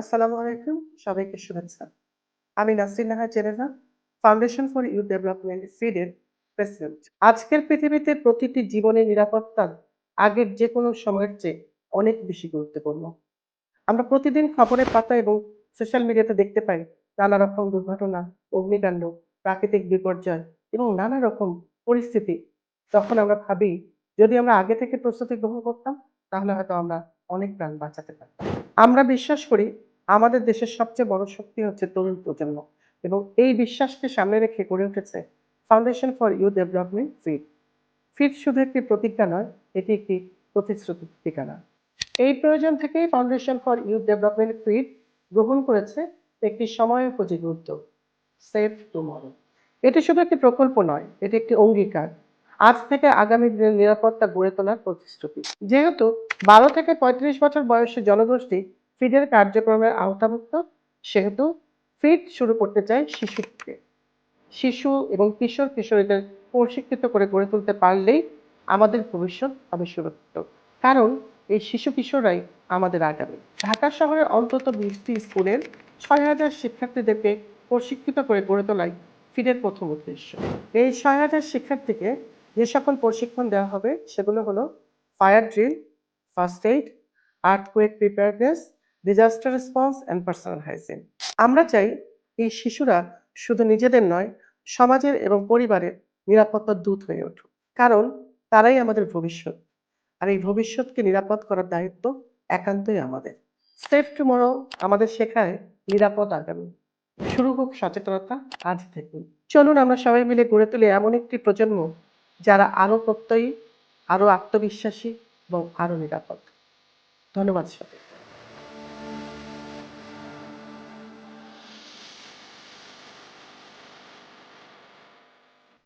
আসসালামু আলাইকুম, সবাইকে শুভেচ্ছা। আমি Nasrin Nahar Jerena foundation for youth development ফিডের president আজকের পৃথিবীতে প্রতিটি জীবনের নিরাপত্তা আগের যে কোনো সময়ের চেয়ে অনেক বেশি গুরুত্বপূর্ণ। আমরা প্রতিদিন খবরের পাতা এবং সোশ্যাল মিডিয়াতে দেখতে পাই নানা রকম দুর্ঘটনা, অগ্নিকাণ্ড, প্রাকৃতিক বিপর্যয় এবং নানা রকম পরিস্থিতি। তখন আমরা ভাবি, যদি আমরা আগে থেকে প্রস্তুতি গ্রহণ করতাম, তাহলে হয়তো আমরা অনেক প্রাণ বাঁচাতে পারতাম। আমরা বিশ্বাস করি আমাদের দেশের সবচেয়ে বড় শক্তি হচ্ছে তরুণ প্রজন্ম এবং এই বিশ্বাসকে সামনে রেখে গড়ে উঠেছে ফাউন্ডেশন ফর ইউথ ডেভেলপমেন্ট ফিট ফিট শুধু একটি প্রতিজ্ঞা নয়, এটি একটি প্রতিশ্রুতির ঠিকানা এই প্রয়োজন থেকেই ফাউন্ডেশন ফর ইউথ ডেভেলপমেন্ট ফিট গ্রহণ করেছে একটি সময়োপযোগী উদ্যোগ সেভ টুমরো এটি শুধু একটি প্রকল্প নয়, এটি একটি অঙ্গীকার। আজ থেকে আগামী দিনের নিরাপত্তা গড়ে তোলার প্রতিশ্রুতি। যেহেতু বারো থেকে পঁয়ত্রিশ বছর বয়সী জনগোষ্ঠী ফিডের কার্যক্রমের আওতাভুক্ত, সেহেতু ফিড শুরু করতে চাই শিশু থেকে শিশু এবং কিশোর কিশোরীদের প্রশিক্ষিত করে গড়ে তুলতে পারলেই আমাদের ভবিষ্যৎ হবে সুরক্ষিত। কারণ এই শিশু কিশোরাই আমাদের আগামী। ঢাকা শহরের অন্তত বিশটি স্কুলের ছয় হাজার শিক্ষার্থীদেরকে প্রশিক্ষিত করে গড়ে তোলাই ফিডের প্রথম উদ্দেশ্য। এই ছয় হাজার শিক্ষার্থীকে যে সকল প্রশিক্ষণ দেওয়া হবে, সেগুলো হলো fire drill, first aid, earthquake preparedness disaster response and personal hygiene আমরা চাই এই শিশুরা শুধু নিজেদের নয়, সমাজের এবং পরিবারের নিরাপত্তার দূত হয়ে উঠুক। কারণ তারাই আমাদের ভবিষ্যৎ। আর এই ভবিষ্যৎকে নিরাপদ করার দায়িত্ব একান্তই আমাদের। সেফ টুমরো আমাদের শেখায় নিরাপদ আগামী। শুরু হোক সচেতনতা, আজ থেকে চলুন আমরা সবাই মিলে গড়ে তুলি এমন একটি প্রজন্ম যারা আরও প্রত্যয়ী আরও আত্মবিশ্বাসী এবং আরও নিরাপদ। ধন্যবাদ সবাই